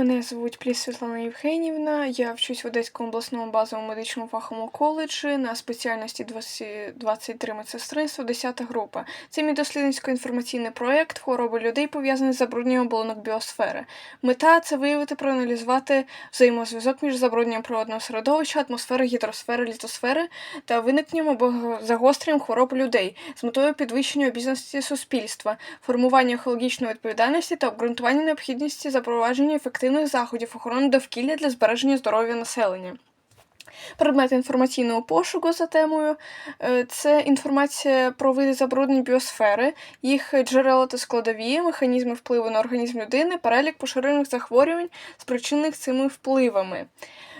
Мене звуть Пліс Світлана Євгенівна. Я вчусь в Одеському обласному базовому медичному фаховому коледжі на спеціальності 20 23 медсестринство, 10 група. Це мій дослідницько-інформаційний проєкт хвороби людей, пов'язаний з забрудненням оболонок біосфери. Мета це виявити, проаналізувати взаємозв'язок між забрудненням природного середовища, атмосфери, гідросфери, літосфери та виникненням або загостренням хвороб людей з метою підвищення обізнаності суспільства, формування екологічної відповідальності та обґрунтування необхідності запровадження ефективних заходів охорони довкілля для збереження здоров'я населення. Предмет інформаційного пошуку за темою е, це інформація про види забруднень біосфери, їх джерела та складові, механізми впливу на організм людини, перелік поширених захворювань, спричинених цими впливами.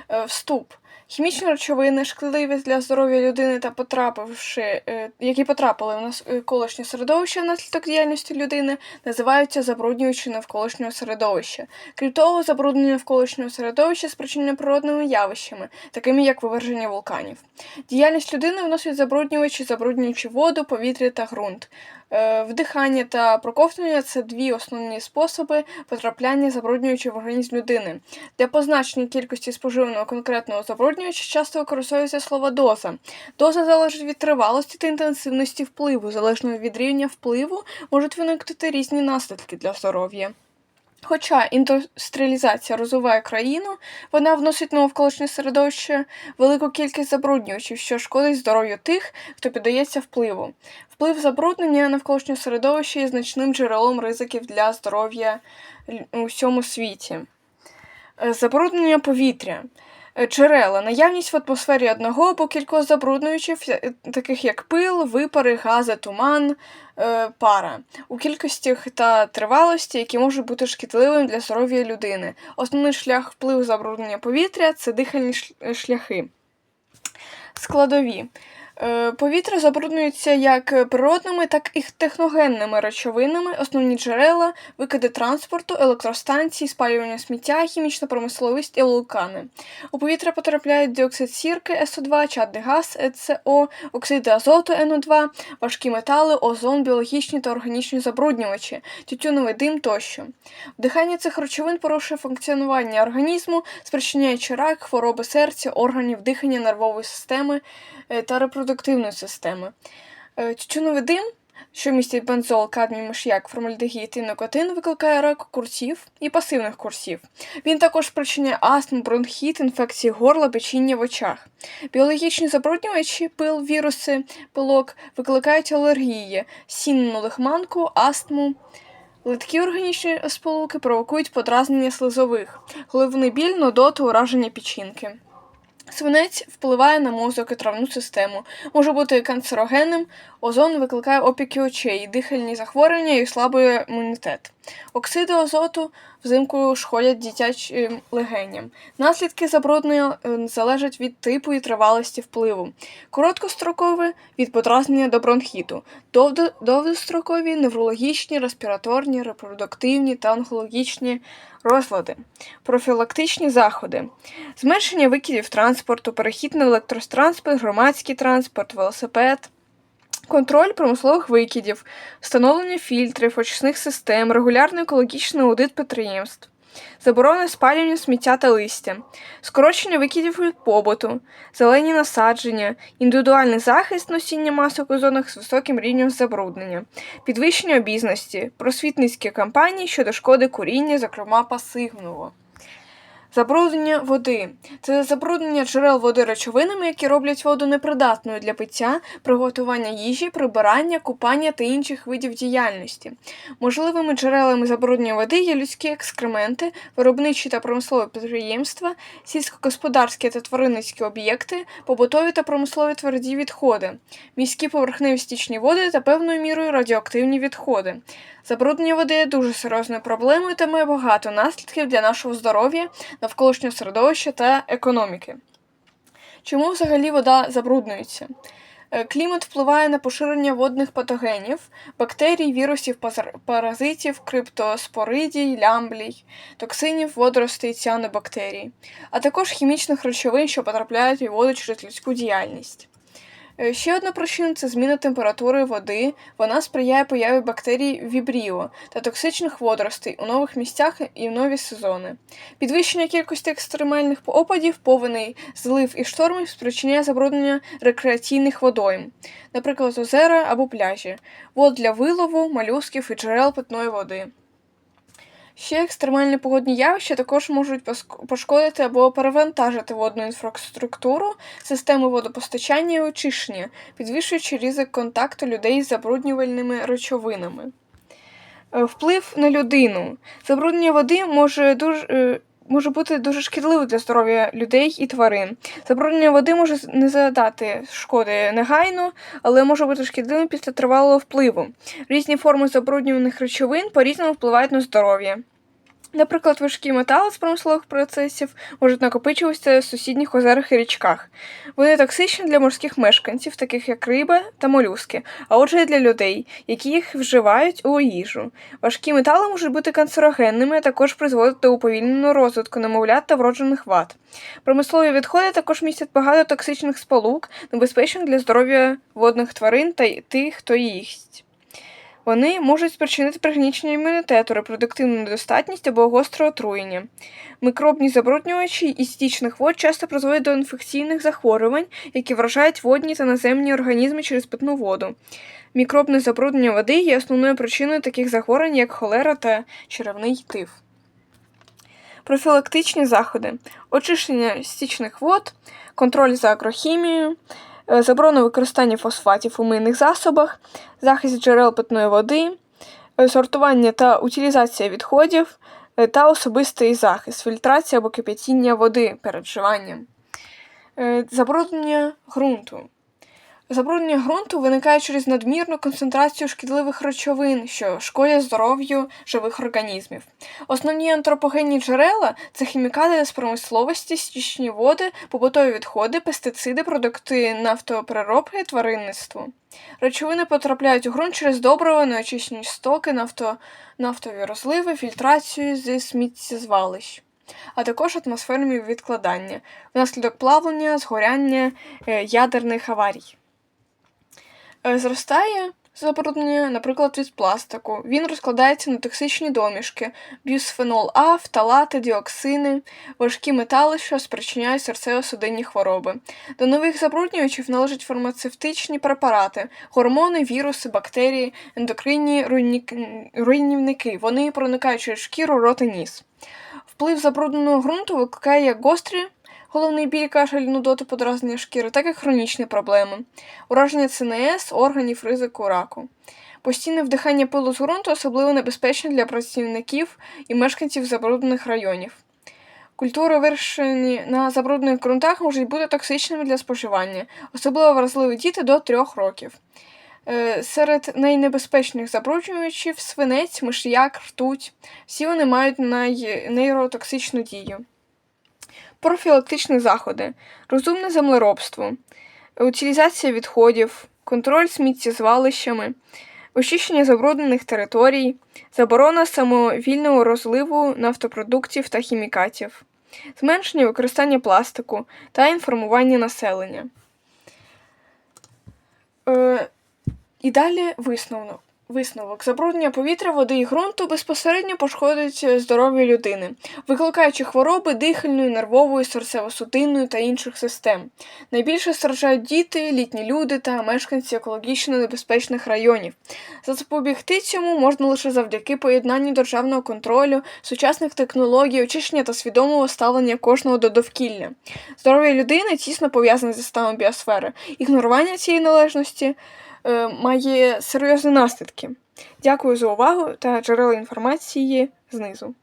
Е, Вступ. Хімічні речовини, шкідливі для здоров'я людини та потрапивши, е, які потрапили в навколишнє середовище внаслідок діяльності людини, називаються забруднюючи навколишнього середовища. Крім того, забруднення навколишнього середовища спричинено природними явищами, такими як виверження вулканів. Діяльність людини вносить забруднювачі, забруднюючи воду, повітря та ґрунт. Е, Вдихання та проковтування це дві основні способи потрапляння забруднюючих в організм людини. Для позначення кількості споживаного конкретного забруднювача часто використовується слово доза. Доза залежить від тривалості та інтенсивності впливу. Залежно від рівня впливу можуть виникнути різні наслідки для здоров'я. Хоча індустріалізація розвиває країну, вона вносить навколишнє середовище велику кількість забруднювачів, що шкодить здоров'ю тих, хто піддається впливу. Вплив забруднення навколишнього середовища є значним джерелом ризиків для здоров'я у всьому світі. Е, Забруднення повітря. Е, Джерела. Наявність в атмосфері одного або кількох забруднювачів, е, таких як пил, випари, гази, туман, е, пара, у кількостях та тривалості, які можуть бути шкідливими для здоров'я людини. Основний шлях впливу забруднення повітря це дихальні шляхи. Складові. Е, Повітря забруднюється як природними, так і техногенними речовинами, основні джерела, викиди транспорту, електростанції, спалювання сміття, хімічна промисловість і вулкани. У повітря потрапляють діоксид сірки СО2, чадний газ СО, оксиди азоту НО2, важкі метали, озон, біологічні та органічні забруднювачі, тютюновий дим тощо. Вдихання цих речовин порушує функціонування організму, спричиняючи рак, хвороби серця, органів, дихання, нервової системи та репродуктивної системи. Е, Тютюновий дим, що містить бензол, кадмій, миш'як, формальдегід і никотин, викликає рак курців і пасивних курців. Він також спричиняє астму, бронхіт, інфекції горла, печіння в очах. Біологічні забруднювачі, пил, віруси, пилок викликають алергії, сінну лихманку, астму. Литкі органічні сполуки провокують подразнення слизових, головний біль, нудоту, ураження печінки. Свинець впливає на мозок і травну систему, може бути канцерогенним, озон викликає опіки очей, дихальні захворювання і слабий імунітет. Оксиди азоту взимку шкодять дитячим легеням. Наслідки забруднення е, залежать від типу і тривалості впливу. Короткострокові від подразнення до бронхіту, довгострокові неврологічні, респіраторні, репродуктивні та онкологічні розлади, профілактичні заходи, зменшення викидів транспорту, перехід на електротранспорт, громадський транспорт, велосипед. Контроль промислових викидів, встановлення фільтрів, очисних систем, регулярний екологічний аудит підприємств, заборона спалювання сміття та листя, скорочення викидів від побуту, зелені насадження, індивідуальний захист носіння масок у зонах з високим рівнем забруднення, підвищення обізності, просвітницькі кампанії щодо шкоди куріння, зокрема пасивного. Забруднення води це забруднення джерел води речовинами, які роблять воду непридатною для пиття, приготування їжі, прибирання, купання та інших видів діяльності. Можливими джерелами забруднення води є людські екскременти, виробничі та промислові підприємства, сільськогосподарські та тваринницькі об'єкти, побутові та промислові тверді відходи, міські поверхневі стічні води та певною мірою радіоактивні відходи. Забруднення води є дуже серйозною проблемою та має багато наслідків для нашого здоров'я, навколишнього середовища та економіки. Чому взагалі вода забруднюється? Е, Клімат впливає на поширення водних патогенів, бактерій, вірусів, паразитів, криптоспоридій, лямблій, токсинів, водоростей, ціанобактерій, а також хімічних речовин, що потрапляють у воду через людську діяльність. Е, Ще одна причина це зміна температури води. Вона сприяє появі бактерій вібріо та токсичних водоростей у нових місцях і в нові сезони. Підвищення кількості екстремальних опадів, повеней, злив і штормів спричиняє забруднення рекреаційних водойм, наприклад, озера або пляжі, вод для вилову, малюсків і джерел питної води. Ще екстремальні погодні явища також можуть пошкодити або перевантажити водну інфраструктуру, системи водопостачання і очищення, підвищуючи ризик контакту людей з забруднювальними речовинами. Е, Вплив на людину. Забруднення води може дуже. Може бути дуже шкідливим для здоров'я людей і тварин. Забруднення води може не задати шкоди негайно, але може бути шкідливим після тривалого впливу. Різні форми забруднюваних речовин по-різному впливають на здоров'я. Наприклад, важкі метали з промислових процесів можуть накопичуватися в сусідніх озерах і річках. Вони токсичні для морських мешканців, таких як риба та молюски, а отже і для людей, які їх вживають у їжу. Важкі метали можуть бути канцерогенними, а також призводити до уповільненого розвитку немовлят та вроджених вад. Промислові відходи також містять багато токсичних сполук, небезпечних для здоров'я водних тварин та тих, хто їсть. Вони можуть спричинити пригнічення імунітету, репродуктивну недостатність або гостре отруєння. Мікробні забруднювачі із стічних вод часто призводять до інфекційних захворювань, які вражають водні та наземні організми через питну воду. Мікробне забруднення води є основною причиною таких захворювань, як холера та черевний тиф. Профілактичні заходи: очищення стічних вод, контроль за агрохімією, е, заборона використання фосфатів у мийних засобах, захист джерел питної води, е, сортування та утилізація відходів е, та особистий захист, фільтрація або кипятіння води перед вживанням. Забруднення ґрунту. Забруднення ґрунту виникає через надмірну концентрацію шкідливих речовин, що шкодять здоров'ю живих організмів. Основні антропогенні джерела це хімікати з промисловості, стічні води, побутові відходи, пестициди, продукти нафтопереробки, тваринництво. Речовини потрапляють у ґрунт через добрива, неочищені стоки, нафто... нафтові розливи, фільтрацію зі сміттєзвалищ, а також атмосферні відкладання внаслідок плавлення, згоряння е, ядерних аварій. Е, Зростає забруднення, наприклад, від пластику. Він розкладається на токсичні домішки, бюсфенол А, фталати, діоксини, важкі метали, що спричиняють серцево-судинні хвороби. До нових забруднювачів належать фармацевтичні препарати, гормони, віруси, бактерії, ендокринні руйнівники. Вони проникають через шкіру, рот і ніс. Вплив забрудненого ґрунту викликає гострі головний біль, кашель, нудоти, подразнення шкіри, так і хронічні проблеми, ураження ЦНС, органів ризику раку. Постійне вдихання пилу з ґрунту особливо небезпечне для працівників і мешканців забруднених районів. Культури, вирощені на забруднених ґрунтах, можуть бути токсичними для споживання, особливо вразливі діти до 3 років. Е, Серед найнебезпечних забруднювачів свинець, миш'як, ртуть. Всі вони мають най- нейротоксичну дію. Профілактичні заходи, розумне землеробство, утилізація відходів, контроль сміттєзвалищами, очищення забруднених територій, заборона самовільного розливу нафтопродуктів та хімікатів, зменшення використання пластику та інформування населення. Е, і далі висновок. Висновок. Забруднення повітря, води і ґрунту безпосередньо пошкодить здоров'я людини, викликаючи хвороби дихальної, нервової, серцево-судинної та інших систем. Найбільше страждають діти, літні люди та мешканці екологічно небезпечних районів. Запобігти цьому можна лише завдяки поєднанню державного контролю, сучасних технологій, очищення та свідомого ставлення кожного до довкілля. Здоров'я людини тісно пов'язане зі станом біосфери. Ігнорування цієї належності е, має серйозні наслідки. Дякую за увагу та джерела інформації знизу.